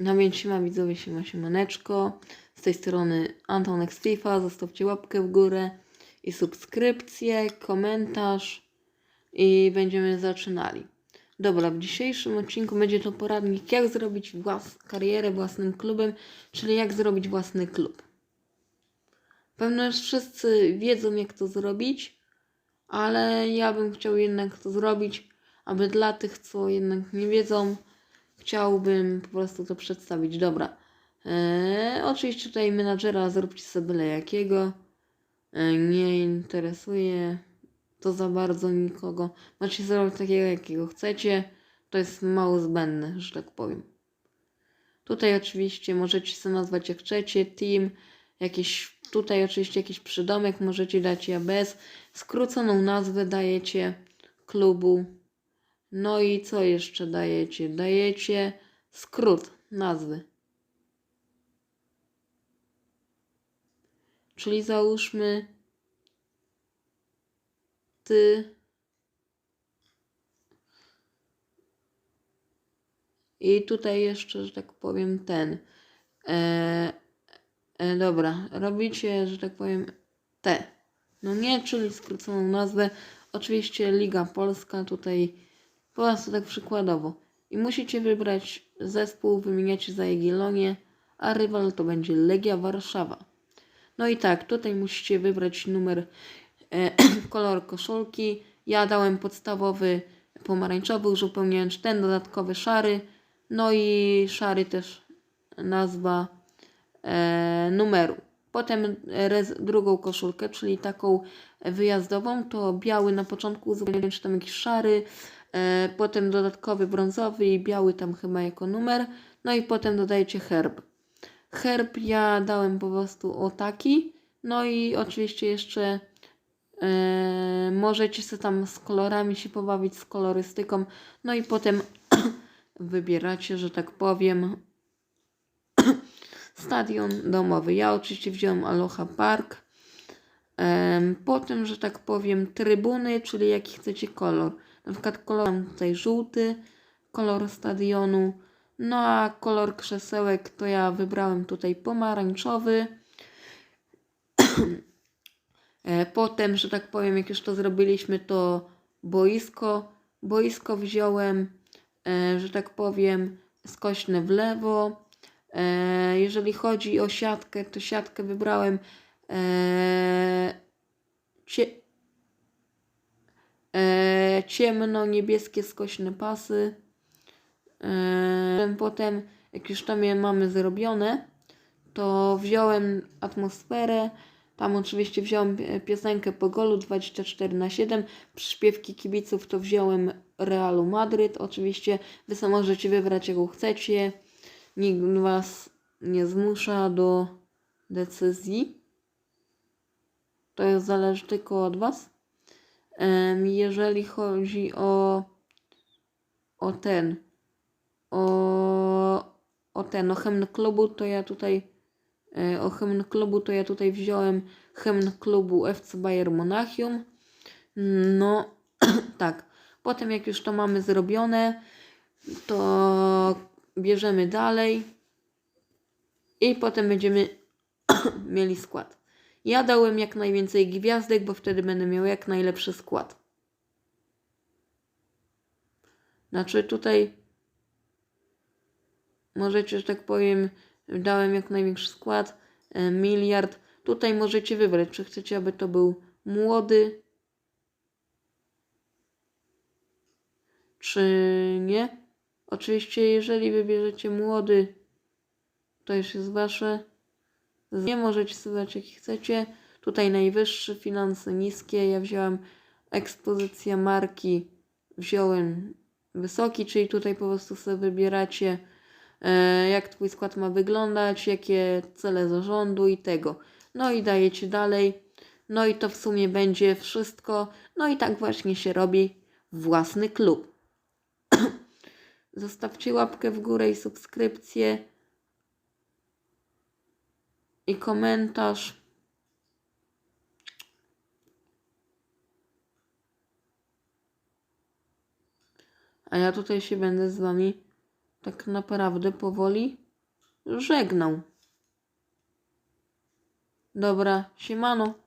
No więc siema widzowie, siema siemaneczko. Z tej strony Anton X FIFA. Zostawcie łapkę w górę i subskrypcję, komentarz i będziemy zaczynali. Dobra, w dzisiejszym odcinku będzie to poradnik jak zrobić włas karierę własnym klubem, czyli jak zrobić własny klub. Pewnie już wszyscy wiedzą jak to zrobić, ale ja bym chciał jednak to zrobić, aby dla tych, co jednak nie wiedzą, chciałbym po prostu to przedstawić. Dobra. Eee, oczywiście tutaj menadżera zróbcie sobie byle jakiego. Eee, nie interesuje to za bardzo nikogo. Macie zrobić takiego, jakiego chcecie. To jest mało zbędne, że tak powiem. Tutaj oczywiście możecie sobie nazwać jak chcecie, team, jakiś, tutaj oczywiście jakiś przydomek możecie dać ja bez. Skróconą nazwę dajecie klubu. No i co jeszcze dajecie? Dajecie skrót nazwy. Czyli załóżmy ty i tutaj jeszcze, że tak powiem, ten. E, e, dobra, robicie, że tak powiem, T. No nie, czyli skróconą nazwę. Oczywiście Liga Polska tutaj po prostu tak przykładowo. I musicie wybrać zespół, wymieniacie za Jagiellonię, a rywal to będzie Legia Warszawa. No i tak, tutaj musicie wybrać numer, e, kolor koszulki. Ja dałem podstawowy pomarańczowy, uzupełniając ten dodatkowy szary. No i szary też nazwa e, numeru. Potem rez, drugą koszulkę, czyli taką wyjazdową, to biały na początku, uzupełniając tam jakiś szary, potem dodatkowy brązowy i biały tam chyba jako numer, no i potem dodajecie herb. Herb ja dałem po prostu o taki, no i oczywiście jeszcze e, możecie sobie tam z kolorami się pobawić, z kolorystyką, no i potem wybieracie, że tak powiem, stadion domowy. Ja oczywiście wziąłem Aloha Park. Em, Potem, że tak powiem, trybuny, czyli jaki chcecie kolor. Na przykład kolor tutaj żółty, kolor stadionu. No a kolor krzesełek to ja wybrałem tutaj pomarańczowy. E, Potem, że tak powiem, jak już to zrobiliśmy, to boisko. Boisko wziąłem, e, że tak powiem, skośne w lewo. E, Jeżeli chodzi o siatkę, to siatkę wybrałem cie, e, ciemno-niebieskie skośne pasy. E, Potem, jak już tam je mamy zrobione, to wziąłem atmosferę. Tam oczywiście wziąłem pi- piosenkę po golu 24 na 7. Przyśpiewki kibiców to wziąłem Realu Madryt. Oczywiście wy sobie możecie wybrać jaką chcecie. Nikt was nie zmusza do decyzji. To jest zależy tylko od was. Jeżeli chodzi o o ten o, o ten, o hymn klubu, to ja tutaj e, o hymn klubu, to ja tutaj wziąłem hymn klubu FC Bayern Monachium. No, tak. Potem jak już to mamy zrobione, to bierzemy dalej i potem będziemy mieli skład. Ja dałem jak najwięcej gwiazdek, bo wtedy będę miał jak najlepszy skład. Znaczy tutaj możecie, że tak powiem, dałem jak największy skład, e, miliard. Tutaj możecie wybrać, czy chcecie, aby to był młody, czy nie. Oczywiście, jeżeli wybierzecie młody, to już jest wasze. Nie możecie sobie dać jaki chcecie. Tutaj najwyższy, finanse niskie. Ja wziąłem ekspozycja marki, wziąłem wysoki, czyli tutaj po prostu sobie wybieracie e, jak twój skład ma wyglądać, jakie cele zarządu i tego. No i dajecie dalej. No i to w sumie będzie wszystko. No i tak właśnie się robi własny klub. Zostawcie łapkę w górę i subskrypcję i komentarz. A ja tutaj się będę z wami tak naprawdę powoli żegnał. Dobra, siemano.